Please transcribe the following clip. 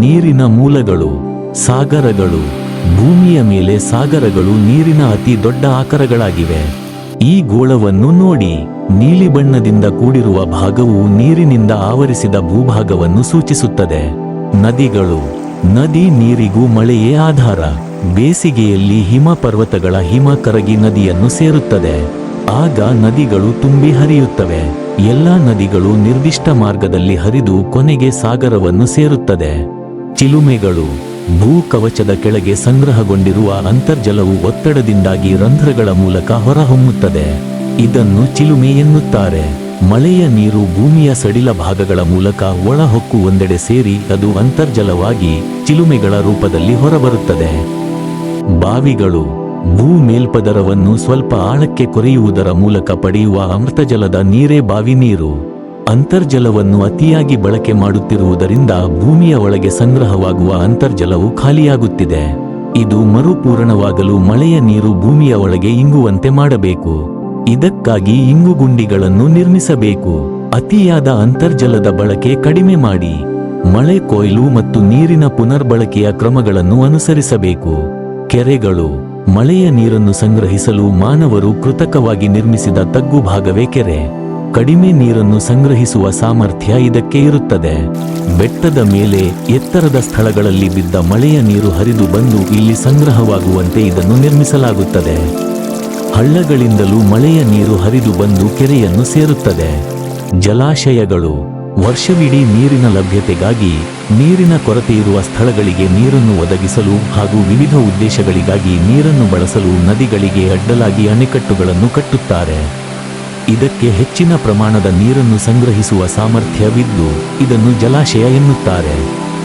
ನೀರಿನ ಮೂಲಗಳು, ಸಾಗರಗಳು, ಭೂಮಿಯ ಮೇಲೆ ಸಾಗರಗಳು ನೀರಿನ ಅತಿ ದೊಡ್ಡ ಆಕರಗಳಾಗಿವೆ. ಈ ಗೋಳವನ್ನು ನೋಡಿ, ನೀಲಿ ಬಣ್ಣದಿಂದ ಕೂಡಿರುವ ಭಾಗವು ನೀರಿನಿಂದ ಆವರಿಸಿದ ಭೂಭಾಗವನ್ನು ಸೂಚಿಸುತ್ತದೆ. ನದಿಗಳು, ನದಿ ನೀರಿಗೂ ಮಳೆಯೇ ಆಧಾರ. ಬೇಸಿಗೆಯಲ್ಲಿ ಹಿಮ ಪರ್ವತಗಳ ಹಿಮ ಕರಗಿ ನದಿಯನ್ನು ಸೇರುತ್ತದೆ. ಆಗ ನದಿಗಳು ತುಂಬಿ ಹರಿಯುತ್ತವೆ. ಎಲ್ಲಾ ನದಿಗಳು ನಿರ್ದಿಷ್ಟ ಮಾರ್ಗದಲ್ಲಿ ಹರಿದು ಕೊನೆಗೆ ಸಾಗರವನ್ನು ಸೇರುತ್ತದೆ. ಚಿಲುಮೆಗಳು ಭೂಕವಚದ ಕೆಳಗೆ ಸಂಗ್ರಹಗೊಂಡಿರುವ ಅಂತರ್ಜಲವು ಒತ್ತಡದಿಂದಾಗಿ ರಂಧ್ರಗಳ ಮೂಲಕ ಹೊರಹೊಮ್ಮುತ್ತದೆ. ಇದನ್ನು ಚಿಲುಮೆ ಎನ್ನುತ್ತಾರೆ. ಮಳೆಯ ನೀರು ಭೂಮಿಯ ಸಡಿಲ ಭಾಗಗಳ ಮೂಲಕ ಒಳಹೊಕ್ಕು ಒಂದೆಡೆ ಸೇರಿ ಅದು ಅಂತರ್ಜಲವಾಗಿ ಚಿಲುಮೆಗಳ ರೂಪದಲ್ಲಿ ಹೊರಬರುತ್ತದೆ. ಬಾವಿಗಳು ಭೂ ಮೇಲ್ಪದರವನ್ನು ಸ್ವಲ್ಪ ಆಳಕ್ಕೆ ಕೊರೆಯುವುದರ ಮೂಲಕ ಪಡೆಯುವ ಅಮೃತಜಲದ ನೀರೇ ಬಾವಿ ನೀರು. ಅಂತರ್ಜಲವನ್ನು ಅತಿಯಾಗಿ ಬಳಕೆ ಮಾಡುತ್ತಿರುವುದರಿಂದ ಭೂಮಿಯ ಒಳಗೆ ಸಂಗ್ರಹವಾಗುವ ಅಂತರ್ಜಲವು ಖಾಲಿಯಾಗುತ್ತಿದೆ. ಇದು ಮರುಪೂರಣವಾಗಲು ಮಳೆಯ ನೀರು ಭೂಮಿಯ ಒಳಗೆ ಇಂಗುವಂತೆ ಮಾಡಬೇಕು. ಇದಕ್ಕಾಗಿ ಇಂಗುಗುಂಡಿಗಳನ್ನು ನಿರ್ಮಿಸಬೇಕು. ಅತಿಯಾದ ಅಂತರ್ಜಲದ ಬಳಕೆ ಕಡಿಮೆ ಮಾಡಿ. ಮಳೆ ಕೊಯ್ಲು ಮತ್ತು ನೀರಿನ ಪುನರ್ಬಳಕೆಯ ಕ್ರಮಗಳನ್ನು ಅನುಸರಿಸಬೇಕು. ಕೆರೆಗಳು, ಮಳೆಯ ನೀರನ್ನು ಸಂಗ್ರಹಿಸಲು ಮಾನವರು ಕೃತಕವಾಗಿ ನಿರ್ಮಿಸಿದ ತಗ್ಗು ಭಾಗವೇ ಕೆರೆ. ಕಡಿಮೆ ನೀರನ್ನು ಸಂಗ್ರಹಿಸುವ ಸಾಮರ್ಥ್ಯ ಇದಕ್ಕೆ ಇರುತ್ತದೆ. ಬೆಟ್ಟದ ಮೇಲೆ ಎತ್ತರದ ಸ್ಥಳಗಳಲ್ಲಿ ಬಿದ್ದ ಮಳೆಯ ನೀರು ಹರಿದು ಬಂದು ಇಲ್ಲಿ ಸಂಗ್ರಹವಾಗುವಂತೆ ಇದನ್ನು ನಿರ್ಮಿಸಲಾಗುತ್ತದೆ. ಹಳ್ಳಗಳಿಂದಲೂ ಮಳೆಯ ನೀರು ಹರಿದು ಬಂದು ಕೆರೆಯನ್ನು ಸೇರುತ್ತದೆ. ಜಲಾಶಯಗಳು ವರ್ಷವಿಡೀ ನೀರಿನ ಲಭ್ಯತೆಗಾಗಿ, ನೀರಿನ ಕೊರತೆಯಿರುವ ಸ್ಥಳಗಳಿಗೆ ನೀರನ್ನು ಒದಗಿಸಲು ಹಾಗೂ ವಿವಿಧ ಉದ್ದೇಶಗಳಿಗಾಗಿ ನೀರನ್ನು ಬಳಸಲು ನದಿಗಳಿಗೆ ಅಡ್ಡಲಾಗಿ ಅಣೆಕಟ್ಟುಗಳನ್ನು ಕಟ್ಟುತ್ತಾರೆ. ಇದಕ್ಕೆ ಹೆಚ್ಚಿನ ಪ್ರಮಾಣದ ನೀರನ್ನು ಸಂಗ್ರಹಿಸುವ ಸಾಮರ್ಥ್ಯವಿದ್ದು ಇದನ್ನು ಜಲಾಶಯ ಎನ್ನುತ್ತಾರೆ.